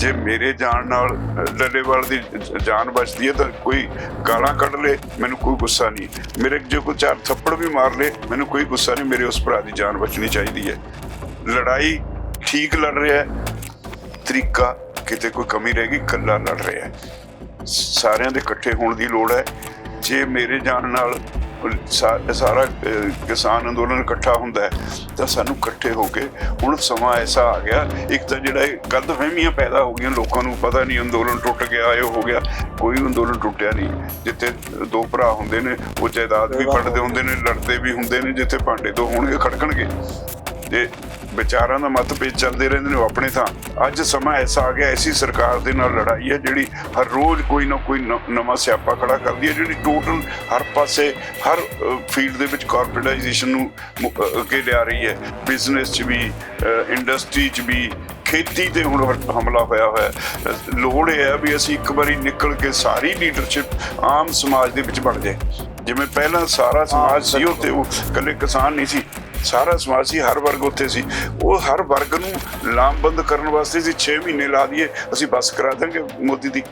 ਜੇ ਮੇਰੇ ਜਾਣ ਨਾਲ ਡੱਲੇਵਾਲ ਦੀ ਜਾਨ ਬਚਦੀ ਹੈ ਤਾਂ ਕੋਈ ਗਾਲਾਂ ਕੱਢ ਲੇ, ਮੈਨੂੰ ਕੋਈ ਗੁੱਸਾ ਨਹੀਂ। ਮੇਰੇ ਜੇ ਕੋਈ ਚਾਰ ਥੱਪੜ ਵੀ ਮਾਰ ਲੇ, ਮੈਨੂੰ ਕੋਈ ਗੁੱਸਾ ਨਹੀਂ, ਮੇਰੇ ਉਸ ਭਰਾ ਦੀ ਜਾਨ ਬਚਣੀ ਚਾਹੀਦੀ ਹੈ। ਲੜਾਈ ਠੀਕ ਲੜ ਰਿਹਾ ਹੈ, ਤਰੀਕਾ ਕਿਤੇ ਕੋਈ ਕਮੀ ਰਹਿ ਗਈ ਕੱਲਾ ਲੜ ਰਿਹਾ ਹੈ। ਸਾਰਿਆਂ ਦੇ ਇਕੱਠੇ ਹੋਣ ਦੀ ਲੋੜ ਹੈ। ਜੇ ਮੇਰੇ ਜਾਣ ਨਾਲ ਸਾਰਾ ਕਿਸਾਨ ਅੰਦੋਲਨ ਇਕੱਠਾ ਹੁੰਦਾ ਹੈ ਤਾਂ ਸਾਨੂੰ ਇਕੱਠੇ ਹੋ ਕੇ ਹੁਣ ਸਮਾਂ ਐਸਾ ਆ ਗਿਆ ਇੱਕ ਤਾਂ ਜਿਹੜਾ ਗਲਤਫਹਿਮੀਆਂ ਪੈਦਾ ਹੋ ਗਈਆਂ ਲੋਕਾਂ ਨੂੰ ਪਤਾ ਨਹੀਂ ਅੰਦੋਲਨ ਟੁੱਟ ਗਿਆ ਇਹ ਹੋ ਗਿਆ ਕੋਈ ਅੰਦੋਲਨ ਟੁੱਟਿਆ ਨਹੀਂ ਜਿੱਥੇ ਦੋ ਭਰਾ ਹੁੰਦੇ ਨੇ ਉਹ ਜਾਇਦਾਦ ਵੀ ਫੜਦੇ ਹੁੰਦੇ ਨੇ ਲੜਦੇ ਵੀ ਹੁੰਦੇ ਨੇ ਜਿੱਥੇ ਭਾਂਡੇ ਤੋਂ ਹੋਣਗੇ ਖੜਕਣਗੇ। ਤੇ ਵਿਚਾਰਾਂ ਦਾ ਮਤਭੇਦ ਚੱਲਦੇ ਰਹਿੰਦੇ ਨੇ ਆਪਣੇ ਥਾਂ। ਅੱਜ ਸਮਾਂ ਐਸਾ ਆ ਗਿਆ ਐਸੀ ਸਰਕਾਰ ਦੇ ਨਾਲ ਲੜਾਈ ਹੈ ਜਿਹੜੀ ਹਰ ਰੋਜ਼ ਕੋਈ ਨਾ ਕੋਈ ਨਵਾਂ ਸਿਆਪਾ ਖੜਾ ਕਰਦੀ ਹੈ ਜਿਹੜੀ ਟੋਟਲ ਹਰ ਪਾਸੇ ਹਰ ਫੀਲਡ ਦੇ ਵਿੱਚ ਕਾਰਪੋਰੇਟਾਈਜੇਸ਼ਨ ਨੂੰ ਅੱਗੇ ਲਿਆ ਰਹੀ ਹੈ। ਬਿਜ਼ਨਸ 'ਚ ਵੀ ਇੰਡਸਟਰੀ 'ਚ ਵੀ ਖੇਤੀ ਤੇ ਹੁਣ ਹਮਲਾ ਹੋਇਆ ਹੋਇਆ। ਲੋੜ ਇਹ ਹੈ ਵੀ ਅਸੀਂ ਇੱਕ ਵਾਰੀ ਨਿਕਲ ਕੇ ਸਾਰੀ ਲੀਡਰਸ਼ਿਪ ਆਮ ਸਮਾਜ ਦੇ ਵਿੱਚ ਬਣ ਜਾਏ। ਜਿਵੇਂ ਪਹਿਲਾਂ ਸਾਰਾ ਸਮਾਜ ਸੀ ਉਹ ਤੇ ਉਹ ਇਕੱਲੇ ਕਿਸਾਨ ਨਹੀਂ ਸੀ। ਸਾਰਾ ਸਮਾਜ ਸੀ ਹਰ ਵਰਗ ਉੱਥੇ ਸੀ। ਉਹ ਹਰ ਵਰਗ ਨੂੰ ਲਾਮਬੰਦ ਕਰਨ ਵਾਸਤੇ ਸੀ 6 ਮਹੀਨੇ ਲਾ ਦਈਏ, ਅਸੀਂ ਬਸ ਕਰਾ ਦਾਂਗੇ ਮੋਦੀ ਦੀ।